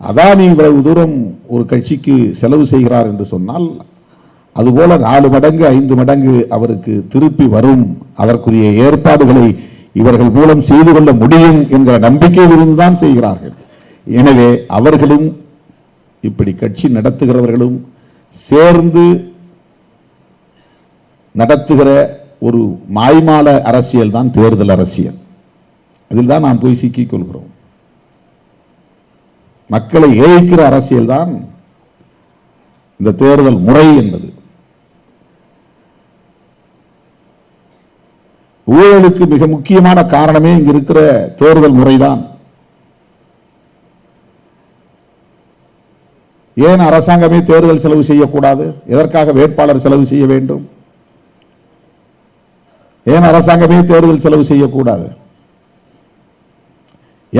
அதானி இவ்வளவு தூரம் ஒரு கட்சிக்கு செலவு செய்கிறார் என்று சொன்னால் அதுபோல நாலு மடங்கு ஐந்து மடங்கு அவருக்கு திருப்பி வரும். அதற்குரிய ஏற்பாடுகளை இவர்கள் மூலம் செய்து கொள்ள முடியும் என்கிற நம்பிக்கையிலிருந்து தான் செய்கிறார்கள். எனவே அவர்களும் இப்படி கட்சி நடத்துகிறவர்களும் சேர்ந்து நடத்துகிற ஒரு மாய்மால அரசியல் தான் தேர்தல் அரசியல். அதில் தான் நாம் போய் சிக்கிக் கொள்கிறோம். மக்களை ஏய்க்கிற அரசியல் தான் இந்த தேர்தல் முறை என்பது. ஊழலுக்கு மிக முக்கியமான காரணமே இங்க இருக்கிற தேர்தல் முறைதான் ஏன் அரசாங்கமே தேர்தல் செலவு செய்யக்கூடாது? எதற்காக வேட்பாளர் செலவு செய்ய வேண்டும்? ஏன் அரசாங்கமே தேர்தல் செலவு செய்யக்கூடாது?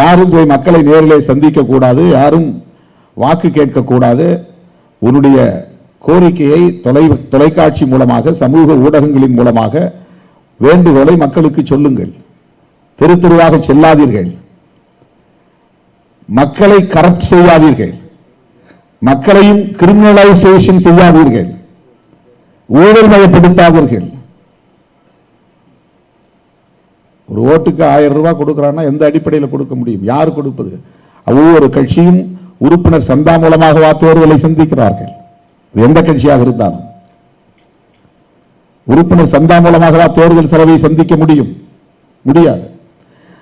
யாரும் போய் மக்களை நேரிலே சந்திக்க கூடாது யாரும் வாக்கு கேட்கக்கூடாது. உன்னுடைய கோரிக்கையை தொலை தொலைக்காட்சி மூலமாக சமூக ஊடகங்களின் மூலமாக வேண்டுகோளை மக்களுக்கு சொல்லுங்கள். தெரு தெருவாக செல்லாதீர்கள். மக்களை கரப்ட் செய்யாதீர்கள். மக்களையும் கிரிமினலைசேஷன் செய்யாதீர்கள். ஊழல் மயப்படுத்தாதீர்கள். ஒரு ஓட்டுக்கு ஆயிரம் ரூபாய் கொடுக்குறான்னா எந்த அடிப்படையில் கொடுக்க முடியும்? யார் கொடுப்பது? ஒவ்வொரு கட்சியும் உறுப்பினர் சந்தா மூலமாக தேர்தலை சந்திக்கிறார்கள். அது எந்த கட்சியாக இருந்தாலும். உறுப்பினர் சந்தா மூலமாக தேர்தல் செலவை சந்திக்க முடியும்? முடியாது.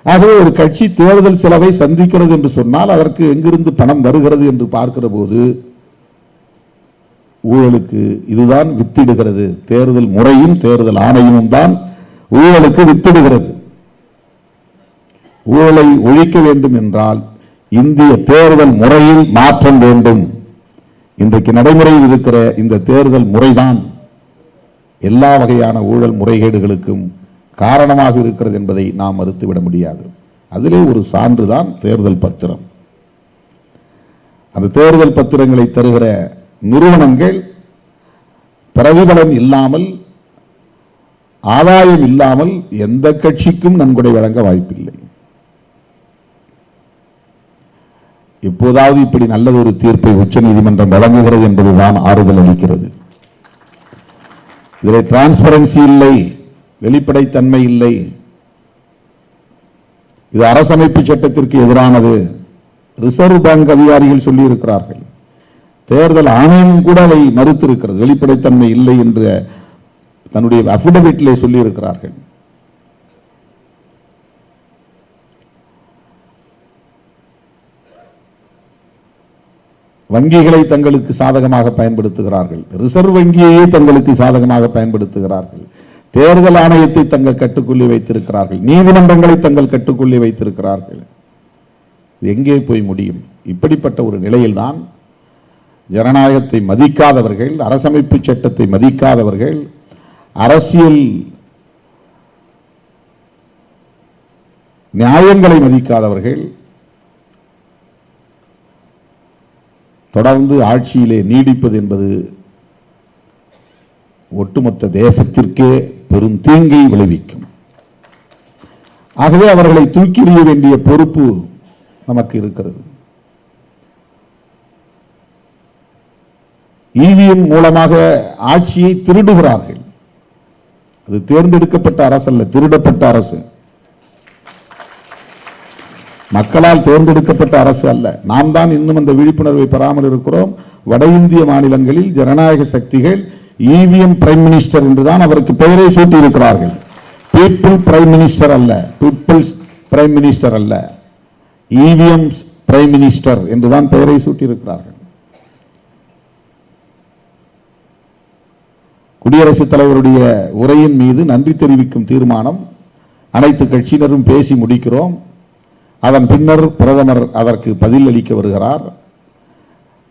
ஆகவே ஒரு கட்சி தேர்தல் செலவை சந்திக்கிறது என்று சொன்னால் அதற்கு எங்கிருந்து பணம் வருகிறது என்று பார்க்கிற போது ஊழலுக்கு இதுதான் வித்திடுகிறது. தேர்தல் முறையும் தேர்தல் ஆணையமும் தான் ஊழலுக்கு வித்திடுகிறது. ஊழலை ஒழிக்க வேண்டும் என்றால் இந்திய தேர்தல் முறையில் மாற்றம் வேண்டும். இன்றைக்கு நடைமுறையில் இருக்கிற இந்த தேர்தல் முறைதான் எல்லா வகையான ஊழல் முறைகேடுகளுக்கும் காரணமாக இருக்கிறது என்பதை நாம் மறுத்துவிட முடியாது. அதிலே ஒரு சான்றுதான் தேர்தல் பத்திரம். அந்த தேர்தல் பத்திரங்களை தருகிற நிறுவனங்கள் பிரதிபலன் இல்லாமல் ஆதாயம் இல்லாமல் எந்த கட்சிக்கும் நன்கொடை வழங்க வாய்ப்பில்லை. இப்போதாவது இப்படி நல்ல ஒரு தீர்ப்பை உச்சநீதிமன்றம் வழங்குகிறது என்பதுதான் ஆறுதல் அளிக்கிறது. இதில் டிரான்ஸ்பரன்சி இல்லை வெளிப்படைத்தன்மை இல்லை. இது அரசமைப்பு சட்டத்திற்கு எதிரானது. ரிசர்வ் பேங்க் அதிகாரிகள் சொல்லி இருக்கிறார்கள் தேர்தல் ஆணையம் கூட அதை மறுத்திருக்கிறது. வெளிப்படைத்தன்மை இல்லை என்று தன்னுடைய அஃபிடவிட்டிலே சொல்லி வங்கிகளை தங்களுக்கு சாதகமாக பயன்படுத்துகிறார்கள். ரிசர்வ் வங்கியையே தங்களுக்கு சாதகமாக பயன்படுத்துகிறார்கள். தேர்தல் ஆணையத்தை தங்கள் கட்டுக்குள்ளே வைத்திருக்கிறார்கள். நீதிமன்றங்களை தங்கள் கட்டுக்குள்ளே வைத்திருக்கிறார்கள். எங்கே போய் முடியும்? இப்படிப்பட்ட ஒரு நிலையில்தான் ஜனநாயகத்தை மதிக்காதவர்கள் அரசமைப்பு சட்டத்தை மதிக்காதவர்கள் அரசியல் நியாயங்களை மதிக்காதவர்கள் தொடர்ந்து ஆட்சியிலே நீடிப்பது என்பது ஒட்டுமொத்த தேசத்திற்கே பெரும் தீங்கை விளைவிக்கும். ஆகவே அவர்களை தூக்கி எறிய வேண்டிய பொறுப்பு நமக்கு இருக்கிறது. இவிஎம் மூலமாக ஆட்சியை திருடுகிறார்கள். அது தேர்ந்தெடுக்கப்பட்ட அரசு அல்ல திருடப்பட்ட அரசு. மக்களால் தேர்ந்தெடுக்கப்பட்ட அரசு அல்ல. நாம் தான் இன்னும் அந்த விழிப்புணர்வை பெறாமல் இருக்கிறோம். வட இந்திய மாநிலங்களில் ஜனநாயக சக்திகள் இவிஎம் பிரைம் மினிஸ்டர் என்றுதான் அவருக்கு பெயரை சூட்டி இருக்கிறார்கள் பீப்புள் பிரைம் மினிஸ்டர் அல்ல. பீப்புள்ஸ் பிரைம் மினிஸ்டர் அல்ல. E V M prime minister என்றுதான் பெயரை சூட்டியிருக்கிறார்கள். குடியரசுத் தலைவருடைய உரையின் மீது நன்றி தெரிவிக்கும் தீர்மானம் அனைத்து கட்சியினரும் பேசி முடிக்கிறோம். அதன் பின்னர் பிரதமர் அதற்கு பதில் அளிக்க வருகிறார்.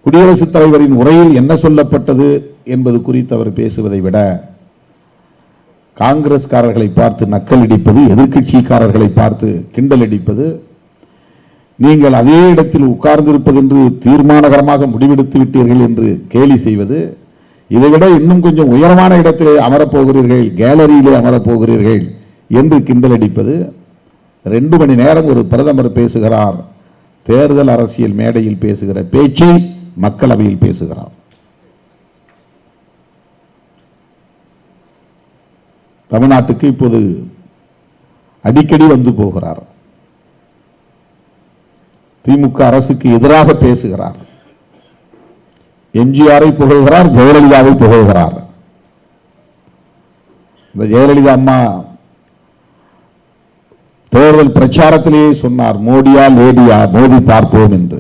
குடியரசுத் தலைவரின் உரையில் என்ன சொல்லப்பட்டது என்பது குறித்து அவர் பேசுவதை விட காங்கிரஸ்காரர்களை பார்த்து நக்கல் அடிப்பது எதிர்க்கட்சிக்காரர்களை பார்த்து கிண்டல் அடிப்பது நீங்கள் அதே இடத்தில் உட்கார்ந்திருப்பது என்று தீர்மானகரமாக முடிவெடுத்து விட்டீர்கள் என்று கேலி செய்வது இதைவிட இன்னும் கொஞ்சம் உயரமான இடத்திலே அமரப்போகிறீர்கள் கேலரியிலே அமரப்போகிறீர்கள் என்று கிண்டல் அடிப்பது ரெண்டு மணி நேரம் ஒரு பிரதமர் பேசுகிறார். தேர்தல் அரசியல் மேடையில் பேசுகிற பேச்சை மக்களவையில் பேசுகிறார். தமிழ்நாட்டுக்கு இப்போது அடிக்கடி வந்து போகிறார். திமுக அரசுக்கு எதிராக பேசுகிறார். எம்ஜிஆரை புகழ்கிறார் ஜெயலலிதாவை புகழ்கிறார். இந்த ஜெயலலிதா அம்மா தேர்தல் பிரச்சாரத்திலேயே சொன்னார் மோடியா லேடியா மோடி பார்ப்போம் என்று.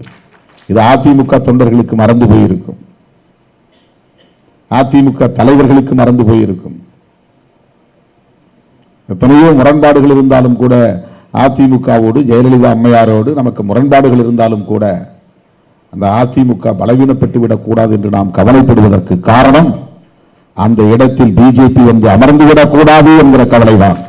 இது அதிமுக தொண்டர்களுக்கு மறந்து போயிருக்கும். அதிமுக தலைவர்களுக்கு மறந்து போயிருக்கும். எத்தனையோ முரண்பாடுகள் இருந்தாலும் கூட அதிமுகவோடு ஜெயலலிதா அம்மையாரோடு நமக்கு முரண்பாடுகள் இருந்தாலும் கூட அந்த அதிமுக பலவீனப்பட்டு விடக்கூடாது என்று நாம் கவலைப்படுவதற்கு காரணம் அந்த இடத்தில் பிஜேபி வந்து அமர்ந்து விடக்கூடாது என்கிற கவலைதான்.